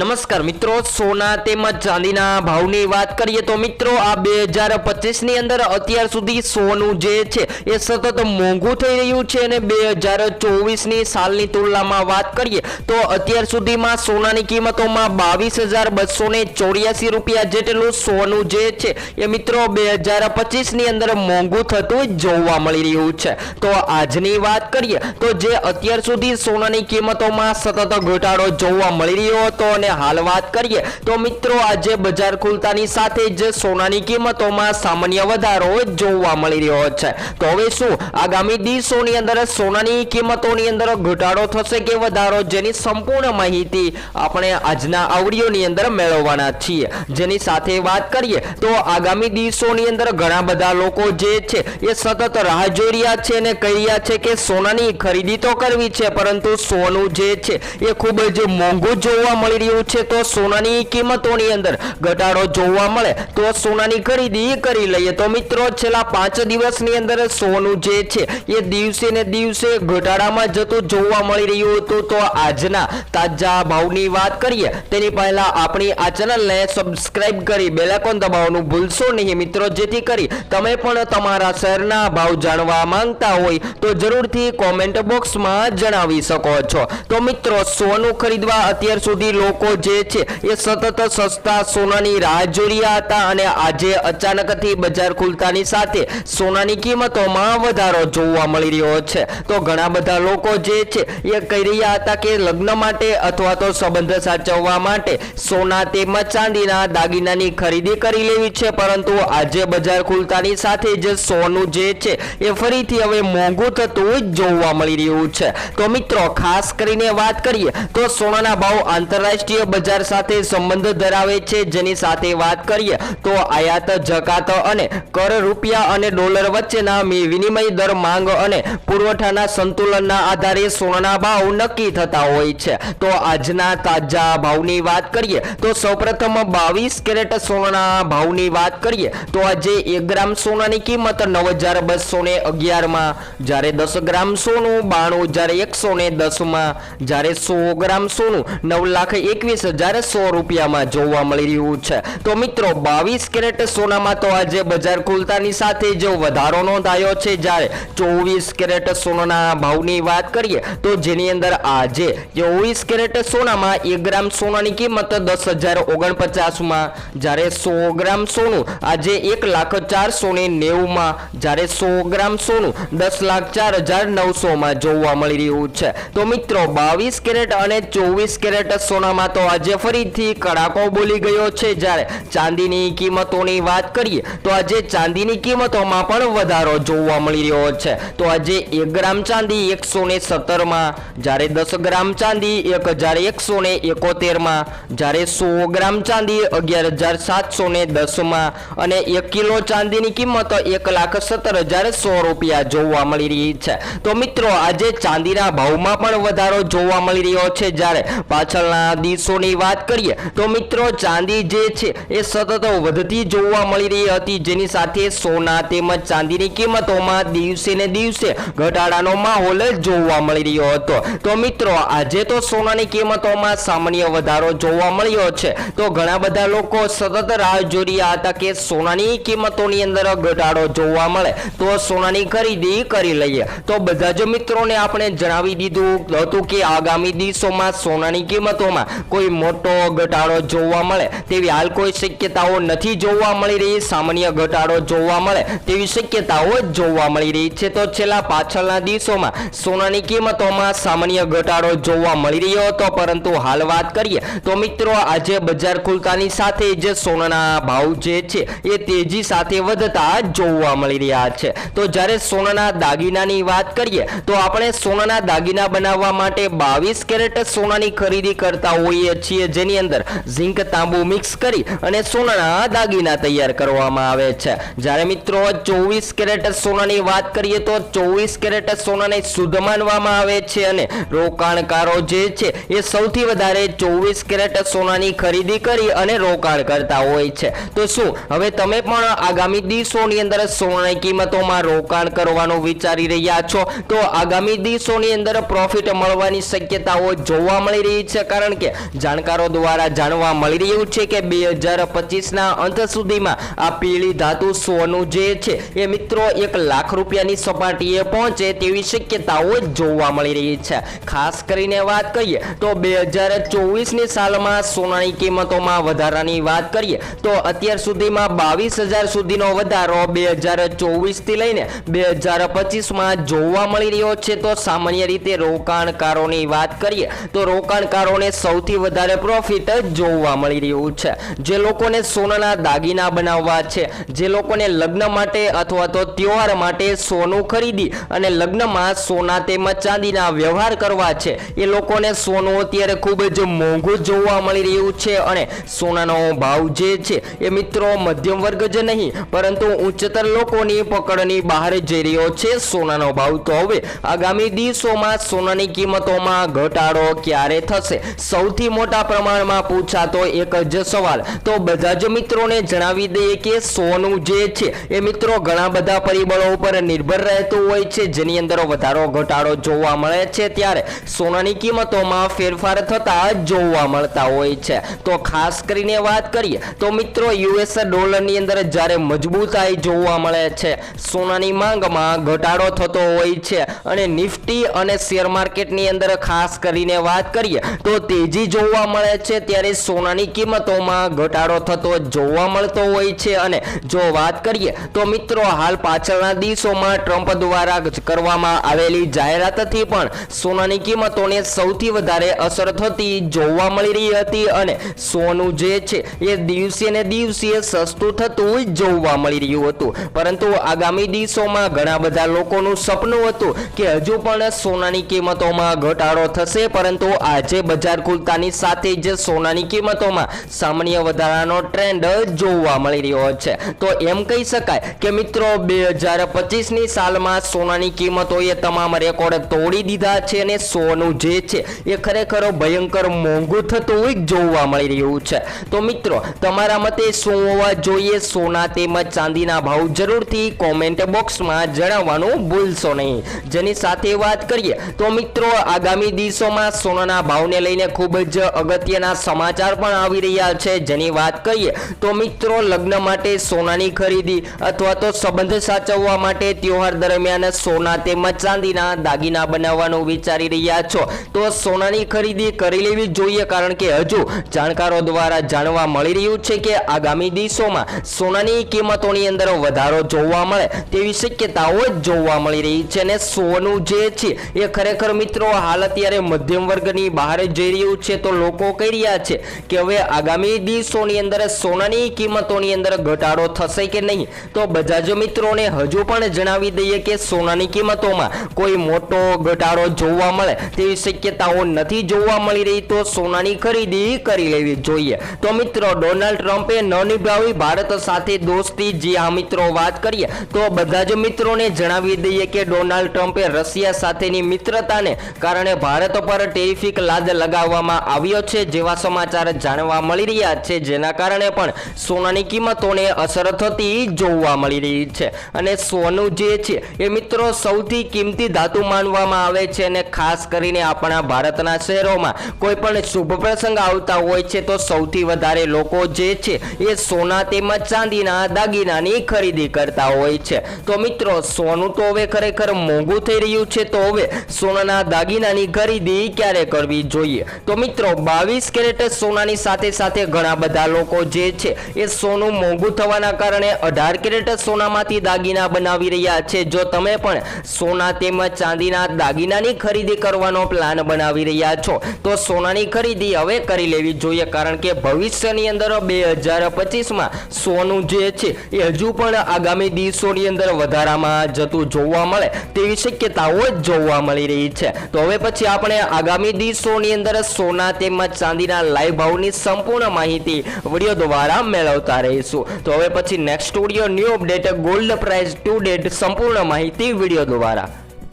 નમસ્કાર મિત્રો, સોના તેમજ ચાંદીના ભાવની વાત કરીએ તો મિત્રો, આ બે હજાર પચીસની અંદર અત્યાર સુધી સોનું જે છે, એ સતત મોંઘું થઈ રહ્યું છે અને બે હજાર ચોવીસની સાલની તુલનામાં વાત કરીએ તો અત્યાર સુધીમાં સોનાની કિંમતોમાં બાવીસ હજાર બસો ને ચોર્યાસી રૂપિયા જેટલું સોનું જે છે, એ મિત્રો બે હજાર પચીસની અંદર મોંઘું થતું જોવા મળી રહ્યું છે. તો આજની વાત કરીએ તો જે અત્યાર સુધી સોનાની કિંમતોમાં સતત ઘટાડો જોવા મળી રહ્યો હતો અને હાલ વાત કરીએ. તો મિત્રો, આજે બજાર ખુલતાની સાથે જ સોનાની કિંમતોમાં સામાન્ય વધારો જોવા મળી રહ્યો છે. તો હવે શું? આગામી દિવસોની અંદર સોનાની કિંમતોની અંદર ઘટાડો થશે કે વધારો? જેની સંપૂર્ણ માહિતી આપણે આજના આવડીઓની અંદર મેળવવાના છીએ. જેની સાથે વાત કરીએ, તો આગામી દિવસોની અંદર ઘણા બધા લોકો જે છે, એ સતત રાહ જોઈ રહ્યા છે અને કહી રહ્યા છે કે સોનાની ખરીદી તો કરવી છે, પરંતુ સોનું જે છે, એ ખૂબ જ મોંઘું જોવા મળી રહ્યું છે તો સોનાની કિંમતોની અંદર ઘટાડો જોવા મળે તો સોનાની ખરીદી કરી લઈએ. તો મિત્રો, છેલ્લા પાંચ દિવસની અંદર સોનું જે છે, એ દિવસે ને દિવસે ઘટાડામાં જતું જોવા મળી રહ્યું હતું. તો આજના તાજા ભાવની વાત કરીએ, તેની પહેલા આપણી આ ચેનલને સબસ્ક્રાઇબ કરી બેલાકોન દબાવવાનું ભૂલશો નહીં મિત્રો. જેથી કરી તમે પણ તમારા શહેરના ભાવ જાણવા માંગતા હોય તો જરૂરથી કોમેન્ટ બોક્સમાં જણાવી શકો છો. તો મિત્રો, સોનું ખરીદવા અત્યાર સુધી લોકો જે છે એ સતત સસ્તા સોનાની રાહ જોઈ રહ્યા હતા અને આજે અચાનકથી બજાર ખુલતાની સાથે સોનાની કિંમતોમાં વધારો જોવા મળી રહ્યો છે. તો ઘણા બધા લોકો જે છે એ કહી રહ્યા હતા કે લગ્ન માટે અથવા તો સંબંધ સાચવવા માટે સોના તેમજ ચાંદીના દાગીનાની ખરીદી કરી લેવી છે, પરંતુ આજે બજાર ખુલતાની સાથે જ સોનું જે છે એ ફરીથી હવે મોંઘું થતું જોવા મળી રહ્યું છે. તો મિત્રો, ખાસ કરીને વાત કરીએ તો સોનાના ભાવ આંતરરાષ્ટ્રીય બજાર સાથે સંબંધ ધરાવે છે, જેની સાથે વાત કરીએ તો આયાત, જકાત અને કર રૂપિયા અને ડોલર વચ્ચેના વિનિમય દર માંગ અને પુરવઠાના સંતુલનના આધારે સોનાના ભાવ નક્કી થતા હોય છે. તો આજના તાજા ભાવની વાત કરીએ તો સૌપ્રથમ બાવીસ કેરેટ સોનાના ભાવની વાત કરીએ તો આજે એક ગ્રામ સોનાની કિંમત નવ હજાર બસો ને અગિયારમાં, જ્યારે દસ ગ્રામ સોનું બાણું હજાર એકસો ને દસમાં, જ્યારે સો ગ્રામ સોનું નવ લાખ એકવીસ હજાર સો રૂપિયામાં જોવા મળી રહ્યું છે. તો મિત્રો, બાવીસ કેરેટ સોનામાં તો આજે બજાર ખુલતાની સાથે જ વધારો નોંધાયો છે. જ્યારે ચોવીસ કેરેટ સોનાના ભાવની વાત કરીએ, તો જેની અંદર આજે ચોવીસ કેરેટ સોનામાં એક ગ્રામ સોનાની કિંમત દસ હજાર ઓગણપચાસમાં, જ્યારે સો ગ્રામ સોનું આજે એક લાખ ચારસો ને નેવુંમાં, જ્યારે સો ગ્રામ સોનું દસ લાખ ચાર હજાર નવસોમાં જોવા મળી રહ્યું છે. તો મિત્રો, બાવીસ કેરેટ અને ચોવીસ કેરેટ સોનામાં તો આજે ફરીથી કડાકો બોલી ગયો છે. જ્યારે ચાંદીની કિંમતોની વાત કરીએ, તો આજે ચાંદીની કિંમતોમાં પણ વધારો જોવા મળી રહ્યો છે. તો આજે એક ગ્રામ ચાંદી એકસો ને સત્તરમાં, જ્યારે દસ ગ્રામ ચાંદી એક હજાર એકસો ને એકોતેરમાં, જ્યારે સો ગ્રામ ચાંદી અગિયાર હજાર સાતસો ને દસમાં અને એક કિલો ચાંદીની કિંમત એક લાખ સત્તર હજાર સો રૂપિયા જોવા મળી રહી છે. તો મિત્રો, આજે ચાંદીના ભાવમાં પણ વધારો જોવા મળી રહ્યો છે. જ્યારે પાછળના દિવસોની વાત કરીએ તો મિત્રો ચાંદી જે છે એ સતત વધતી જોવા મળી રહી હતી. જેની સાથે સોના તેમજ ચાંદીની કિંમતોમાં દિવસે ને દિવસે ઘટાડાનો માહોલ જોવા મળી રહ્યો હતો. તો મિત્રો આજે તો સોનાની કિંમતોમાં સામાન્ય વધારો જોવા મળ્યો છે. તો ઘણા બધા લોકો સતત રાહ જોઈ રહ્યા હતા કે સોનાની કિંમતોની અંદર ઘટાડો જોવા મળે તો સોનાની ખરીદી કરી લઈએ. તો બધા જ મિત્રોને આપણે જણાવી દીધું હતું કે આગામી દિવસોમાં સોનાની કિંમતોમાં કોઈ મોટો ઘટાડો જોવા મળે, તેવી હાલ કોઈ શક્યતાઓ નથી જોવા મળી રહી. સામાન્ય ઘટાડો જોવા મળે, તેવી શક્યતાઓ જોવા મળી રહી છે. તો છેલ્લા પાછળના દિવસોમાં સોનાની કિંમતોમાં સામાન્ય ઘટાડો જોવા મળી રહ્યો હતો. પરંતુ હાલ વાત કરીએ તો મિત્રો, આજે બજાર ખુલતાની સાથે જ સોનાના ભાવ જે છે, એ તેજી સાથે વધતા જોવા મળી રહ્યા છે. તો જ્યારે સોનાના દાગીનાની વાત કરીએ, તો આપણે સોનાના દાગીના બનાવવા માટે બાવીસ કેરેટ સોનાની ખરીદી કરતા હોઈએ છીએ, જેની અંદર ઝીંક તાંબુ મિક્સ કરી અને સોનાના દાગીના તૈયાર કરવામાં આવે છે. જ્યારે મિત્રો, ચોવીસ કેરેટ સોનાની વાત કરીએ તો ચોવીસ કેરેટ સોનાને શુદ્ધ માનવામાં આવે છે અને રોકાણકારો જે છે, એ સૌથી વધારે ચોવીસ કેરેટ સોનાની ખરીદી કરી અને રોકાણ કરતા હોય છે. તો શું, હવે તમે પણ આગામી દિવસોની અંદર સોનાની કિંમતોમાં રોકાણ કરવાનું વિચારી રહ્યા છો? તો આગામી દિવસોની અંદર પ્રોફિટ મળવાની શક્યતાઓ જોવા મળી રહી છે, કારણ કે જાણકારો દ્વારા જાણવા મળી રહ્યું છે કે બે હજાર પચીસના અંત સુધીમાં આ પીળી ધાતુ સોનું જે છે એ મિત્રો એક લાખ રૂપિયાની સપાટીએ પહોંચે તેવી શક્યતાઓ જોવા મળી રહી છે. ખાસ કરીને વાત કરીએ તો બે હજાર ચોવીસની સાલમાં સોનાની કિંમતોમાં વધારાની વાત કરીએ તો અત્યાર સુધીમાં બાવીસ હજાર સુધીનો વધારો બે હજાર ચોવીસથી લઈને બે હજાર પચીસમાં જોવા મળી રહ્યો છે. તો સામાન્ય રીતે રોકાણકારોની વાત કરીએ તો રોકાણકારોને સૌથી વધારે પ્રોફિટ જોવા મળી રહ્યું છે. જે લોકોને સોનાના દાગીના બનાવવા છે, જે લોકોને લગ્ન માટે અથવા તો તહેવાર માટે સોનું ખરીદી અને લગ્નમાં સોના તેમજ ચાંદીના વ્યવહાર કરવા છે, એ લોકોને સોનું અત્યારે ખૂબ જ મોંઘું જોવા મળી રહ્યું છે અને સોનાનો ભાવ જે છે, એ મિત્રો મધ્યમ વર્ગ જ નહીં, પરંતુ ઉચ્ચતર લોકોની પકડની બહાર જઈ રહ્યો છે સોનાનો ભાવ. તો હવે આગામી દિવસોમાં સોનાની કિંમતોમાં ઘટાડો ક્યારે થશે? સૌથી મોટા પ્રમાણમાં પૂછાતો એક જ સવાલ. તો બધા જ મિત્રોને જણાવી દઈએ કે સોનું જે છે, એ મિત્રો ઘણા બધા પરિબળો ઉપર નિર્ભર રહેતું હોય છે. જેની અંદર વધારો ઘટાડો જોવા મળે છે ત્યારે સોનાની કિંમતોમાં ફેરફાર થતા જોવા મળતા હોય છે. તો ખાસ કરીને વાત કરીએ, તો મિત્રો યુએસ ડોલરની અંદર જ્યારે મજબૂતાઈ જોવા મળે છે, સોનાની માંગમાં ઘટાડો થતો હોય છે. અને નિફ્ટી અને શેર માર્કેટની અંદર ખાસ કરીને વાત કરીએ, તો તેજી જોવા મળે છે, ત્યારે સોનાની કિંમતોમાં ઘટાડો થતો જોવા મળતો હોય છે. અને જો વાત કરીએ, તો મિત્રો, હાલ પાછળના દિવસોમાં ટ્રમ્પ દ્વારા કરવામાં આવેલી જાહેરાતથી પણ સોનાની કિંમતોને સૌથી વધારે અસર થતી જોવા મળી રહી હતી. અને સોનું જે છે, એ દિવસે ને દિવસે સસ્તું થતું જોવા મળી રહ્યું હતું. પરંતુ આગામી દિવસોમાં ઘણા બધા લોકોનું સપનું હતું કે હજુ પણ સોનાની કિંમતોમાં ઘટાડો થશે. પરંતુ આજે બજાર ખુલતાની સાથે જ સોનાની કિંમતોમાં સામાન્ય વધારાનો ટ્રેન્ડ જોવા મળી રહ્યો છે. તો એમ કહી શકાય કે મિત્રો, બે હજાર પચીસની સાલમાં સોનાની કિંમતોએ તમામ રેકોર્ડ તોડી દીધા છે અને સોનું જે છે એ ખરેખર ભયંકર મોંઘું થતું હોય જોવા મળી રહ્યું છે. તો મિત્રો, તમારા મતે શું હોવા જોઈએ? સોના તેમજ ચાંદીના ભાવ જરૂરથી કોમેન્ટ બોક્સમાં જણાવવાનું ભૂલશો નહીં. જેની સાથે વાત કરીએ તો મિત્રો, આગામી દિવસોમાં સોનાના ભાવને લઈને ખૂબ જ અગત્યના સમાચાર પણ આવી રહ્યા છે. જેની વાત કરીએ તો મિત્રો, લગ્ન માટે સોનાની ખરીદી અથવા તો સંબંધ સાચવવા માટે તહેવાર દરમિયાન સોના તેમજ ચાંદીના દાગીના બનાવવાનું વિચારી રહ્યા છો. તો સોનાની ખરીદી કરી લેવી જોઈએ કારણ કે હજુ જાણકારો દ્વારા જાણવા મળી રહ્યું છે કે આગામી દિવસોમાં સોનાની કિંમતોની અંદર વધારો જોવા મળે તેવી શક્યતાઓ જોવા મળી રહી છે અને સોનું જે છે એ ખરેખર મિત્રો, હાલ અત્યારે મધ્યમ વર્ગની બહાર જઈ રહ્યું છે. તો લોકો કહી રહ્યા છે કે હવે આગામી દિવસોની અંદર સોનાની કિંમતોની અંદર ઘટાડો થશે કે નહીં? તો બધા જ મિત્રોને હજુ પણ જણાવી દઈએ કે સોનાની કિંમતોમાં કોઈ મોટો ઘટાડો જોવા મળે તેવી શક્યતાઓ નથી જોવા મળી રહી, તો સોનાની ખરીદી કરી લેવી જોઈએ. તો મિત્રો, ડોનાલ્ડ ટ્રમ્પે ન નિભાવી ભારત સાથે દોસ્તી, જે આ મિત્રો, વાત કરીએ, તો બધા જ મિત્રોને જણાવી દઈએ કે ડોનાલ્ડ ટ્રમ્પે રશિયા સાથેની મિત્રતાને કારણે ભારત પર ટેરિફિક લાદ લગાવવામાં આવ્યો છે જેવા સમાચાર જાણવા મળી રહ્યા છે, જેના કારણે પણ સોનાની કિંમતોને અસર થતી જોવા મળી રહી છે. અને સોનું જે છે, એ મિત્રો સૌથી કિંમતી ધાતુ માનવામાં આવે છે અને ખાસ કરીને આપણા ભારતના શહેરોમાં કોઈ પણ શુભ પ્રસંગ આવતા હોય છે, તો સૌથી વધારે લોકો જે છે, એ સોના તેમજ ચાંદીના દાગીનાની ખરીદી કરતા હોય છે. તો મિત્રો, સોનું તો હવે ખરેખર મોંઘું થઈ રહ્યું છે, તો હવે સોનાના દાગીનાની ખરીદી ક્યારે કરવી જોઈએ? તો મિત્રો બાવીસ કેરેટ સોનાની સાથે સાથે ઘણા બધા લોકો જે છે એ સોનું મોંઘું થવાના કારણે અઢાર કેરેટ સોનામાંથી દાગીના બનાવી રહ્યા છે. જો તમે પણ સોના તેમજ ચાંદીના દાગીનાની ખરીદી કરવાનો પ્લાન બનાવી રહ્યા છો, તો સોનાની ખરીદી હવે કરી લેવી જોઈએ, કારણ કે ભવિષ્યની અંદર બે હજાર પચીસમાં સોનું જે છે એ હજુ પણ આગામી દિવસોની અંદર વધારામાં જતું જોવા મળે તેવી શક્યતાઓ જોવા મળી રહી છે. તો હવે પછી આપણે આગામી દિવસોની અંદર સોના તેમજ ચાંદીના લાઈવ ભાવની સંપૂર્ણ માહિતી વીડિયો દ્વારા મેળવતા રહીશું. તો હવે પછી next video new update gold price to date સંપૂર્ણ માહિતી વીડિયો દ્વારા.